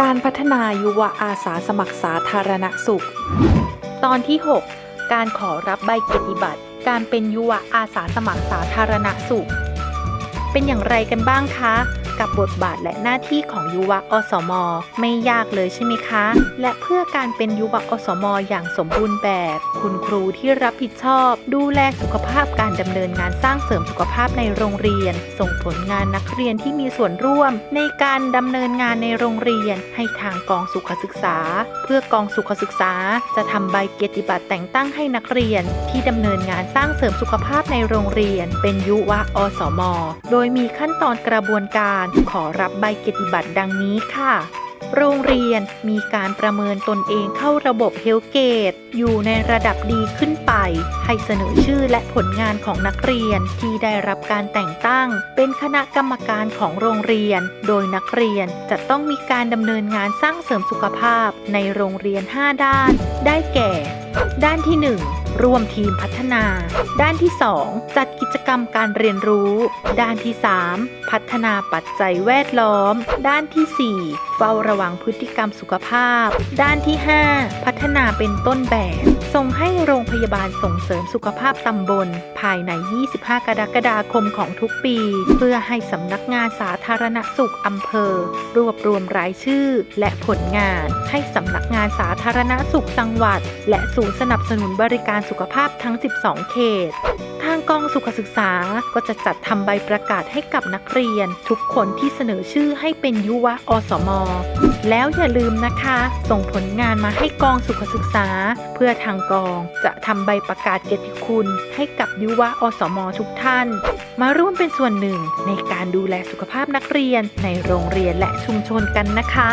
การพัฒนายุวอาสาสมัครสาธารณสุข ตอนที่ 6 การขอรับใบเกียรติบัตร การเป็นยุวอาสาสมัครสาธารณสุข เป็นอย่างไรกันบ้างคะ กับบทบาทและหน้าที่ของยุวอสม ไม่ยากเลยใช่ไหมคะ และเพื่อการเป็นยุวอสม อย่างสมบูรณ์แบบ คุณครูที่รับผิดชอบ ดูแลสุขภาพการดำเนินงานสร้างเสริมสุขภาพในโรงเรียน ส่งผลงานนักเรียนที่มีส่วนร่วม ในการดำเนินงานในโรงเรียน ให้ทางกองสุขศึกษา เพื่อกองสุขศึกษา จะทำใบเกียรติบัตรแต่งตั้งให้นักเรียน ที่ดำเนินงานสร้างเสริมสุขภาพในโรงเรียน เป็นยุวอสม โดยมีขั้นตอนกระบวนการขอรับใบเกียรติบัตรดังนี้ค่ะ โรงเรียนมีการประเมินตนเองเข้าระบบเฮลเกต อยู่ในระดับดีขึ้นไป ให้เสนอชื่อและผลงานของนักเรียนที่ได้รับการแต่งตั้ง เป็นคณะกรรมการของโรงเรียน โดยนักเรียนจะต้องมีการดำเนินงานสร้างเสริมสุขภาพในโรงเรียน 5 ด้าน ได้แก่ ด้านที่ 1 ร่วมทีมพัฒนา ด้านที่ 2 จัดกิจกรรมการเรียนรู้ ด้านที่ 3 พัฒนาปัจจัยแวดล้อม ด้านทีสี่4 เฝ้าระวังพฤติกรรมสุขภาพ ด้านที่ 5 พัฒนาเป็นต้นแบบ ส่งให้โรงพยาบาลส่งเสริมสุขภาพตำบล ภายใน 25 กรกฎาคมของทุกปี เพื่อให้สำนักงานสาธารณสุขอำเภอ รวบรวมรายชื่อ และผลงาน ให้สำนักงานสาธารณสุขจังหวัด และศูนย์สนับสนุนบริการสุขภาพทั้ง 12 เขต ทางกองสุขศึกษาก็จะจัดทำใบประกาศให้กับนักเรียน ทุกคนที่เสนอชื่อให้เป็นยุวอสม แล้วอย่าลืมนะคะ ส่งผลงานมาให้กองสุขศึกษา เพื่อทางกองจะทำใบประกาศเกียรติคุณ ให้กับยุวะอสมทุกท่าน มาร่วมเป็นส่วนหนึ่งในการดูแลสุขภาพนักเรียนในโรงเรียนและชุมชนกันนะคะ